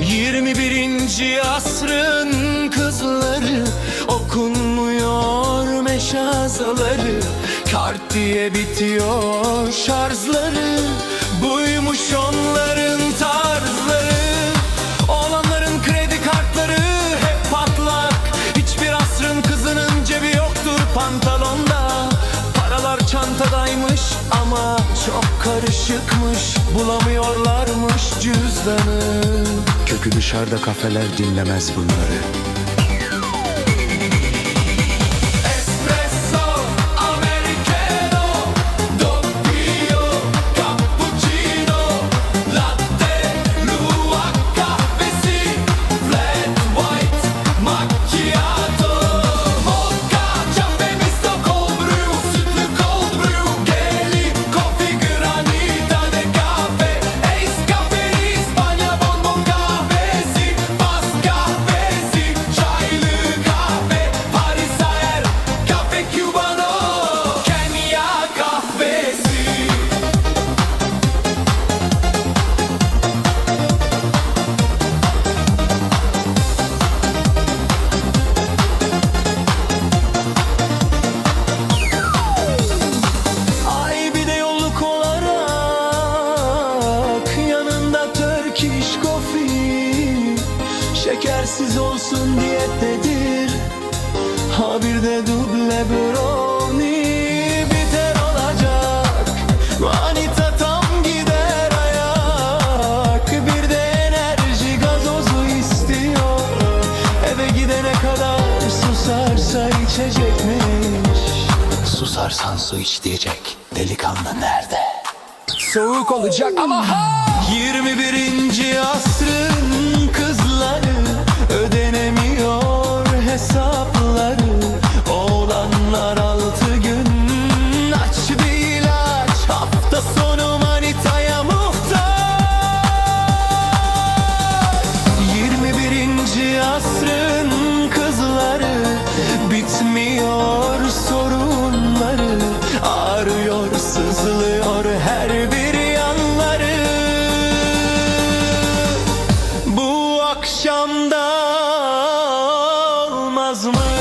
21. asrın kızları Okunmuyor meşazaları Kart diye bitiyor şarjları Buymuş onları pantalonda Paralar çantadaymış ama çok karışıkmış. Bulamıyorlarmış cüzdanı. Kökü dışarıda kafeler dinlemez bunları Şekersiz olsun diyettedir Ha bir de duble brownie Biter olacak. Manita tam gider ayak. Bir de enerji gazozu istiyor. Eve gidene kadar susarsa içecekmiş. Susarsan su iç diyecek Delikanlı nerede? Soğuk olacak ama 21. asrın yazma.